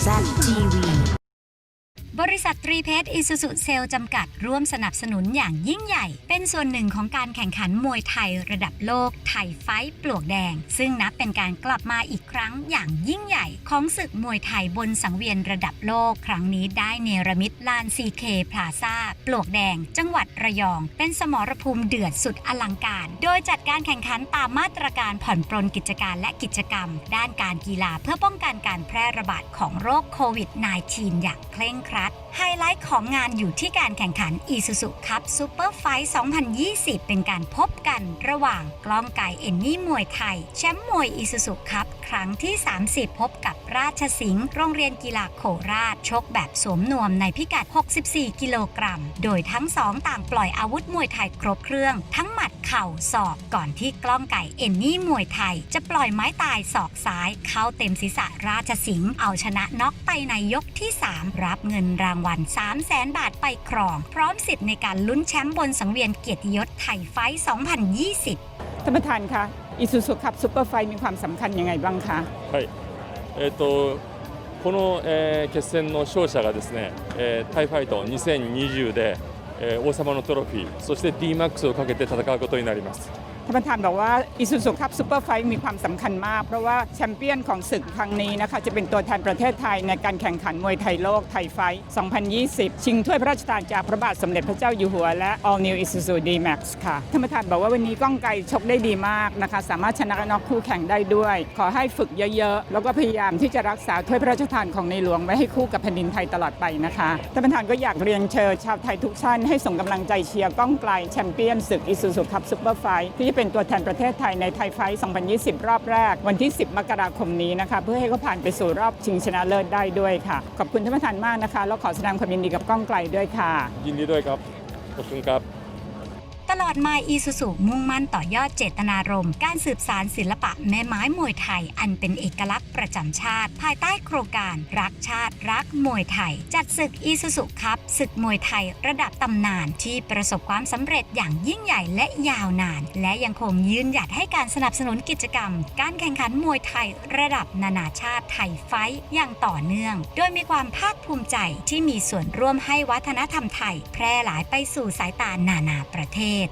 Zach TV. บริษัทตรีเพชรอิสุสุเซลจำกัดร่วมสนับสนุนอย่างยิ่งใหญ่ เป็นส่วนหนึ่งของการแข่งขันมวยไทยระดับโลก ไทยไฟปลวกแดง ซึ่งนับเป็นการกลับมาอีกครั้งอย่างยิ่งใหญ่ ของศึกมวยไทยบนสังเวียนระดับโลก ครั้งนี้ได้เนรมิตลานซีเคพลาซาปลวกแดง จังหวัดระยอง เป็นสมรภูมิเดือดสุดอลังการ โดยจัดการแข่งขันตามมาตรการผ่อนปรนกิจการและกิจกรรม ด้านการกีฬาเพื่อป้องกันการแพร่ระบาดของโรคโควิด -19 อย่างเคร่งครัด back. ไฮไลท์ของงานอยู่ที่การแข่งขัน Isuzu Cup Super Fight 2020 เป็นการพบกันระหว่างกล้องไก่เอนนี่มวยไทย แชมป์มวย Isuzu Cup ครั้งที่ 30 พบกับราชสิงห์โรงเรียนกีฬาโคราช ชกแบบสวมนวมในพิกัด 64 กิโลกรัม โดยทั้งสองต่างปล่อยอาวุธมวยไทยครบเครื่อง ทั้งหมัดเข่าศอกก่อนที่กล้องไก่เอนนี่มวยไทย จะปล่อยไม้ตายศอกซ้าย เข้าเต็มศีรษะราชสิงห์เอาชนะน็อกไปในยกที่ 3 รับเงินรางวัล 3 0 0แสนบาทไปครอง พร้อมสิทธิ์ในการลุ้นแชมป์บนสังเวียนเกียรติยศไทยไฟท์ 2020 ท่านประธานคะอิซูซุขับซูเปอร์ไฟมีความสำคัญยังไงบ้างคะ はい、えー、とこの、えー決戦の勝者がですね、えータイファイト2020で、えー王様のトロフィーそして DMAX をかけて戦うことになります ท่านประธานบอกว่าอิซูซุขับซูเปอร์ไฟมีความสำคัญมาก เพราะว่าแชมเปี้ยนของศึกครั้งนี้นะคะ จะเป็นตัวแทนประเทศไทยในการแข่งขันมวยไทยโลกไทยไฟ 2020 ชิงถ้วยพระราชทานจากพระบาทสมเด็จพระเจ้าอยู่หัว และ All New Isuzu D-Max ค่ะ ท่านประธานบอกว่าวันนี้ก้องไกรชกได้ดีมากนะคะ สามารถชนะน็อกคู่แข่งได้ด้วย ขอให้ฝึกเยอะๆ แล้วก็พยายามที่จะรักษาถ้วยพระราชทานของในหลวงไว้ให้คู่กับแผ่นดินไทยตลอดไปนะคะท่านประธานก็อยากเรียนเชิญชาวไทยทุกท่านให้ส่งกำลังใจเชียร์ก้องไกลแชมเปี้ยนศึกอิซูซุคัพซูเปอร์ไฟที่ที่เป็นตัวแทนประเทศไทยในไทยไฟท์2020 รอบแรก วันที่ 10 มกราคมนี้นะคะ เพื่อให้เขาผ่านไปสู่รอบชิงชนะเลิศได้ด้วยค่ะ ขอบคุณท่านประธานมากนะคะ แล้วขอแสดงความยินดีกับก้องไกลด้วยค่ะ ยินดีด้วยครับ ขอบคุณครับ ตลอดมาอีซูซูมุ่งมั่นต่อยอดเจตนารมณ์การสืบสารศิลปะแม่ไม้มวยไทย อันเป็นเอกลักษณ์ประจำชาติ ภายใต้โครงการรักชาติรักมวยไทย จัดศึกอีซูซูคัพศึกมวยไทยระดับตำนานที่ประสบความสำเร็จอย่างยิ่งใหญ่และยาวนาน และยังคงยืนหยัดให้การสนับสนุนกิจกรรม การแข่งขันมวยไทยระดับนานาชาติไทยไฟท์อย่างต่อเนื่อง โดยมีความภาคภูมิใจที่มีส่วนร่วมให้วัฒนธรรมไทย แพร่หลายไปสู่สายตานานาประเทศศ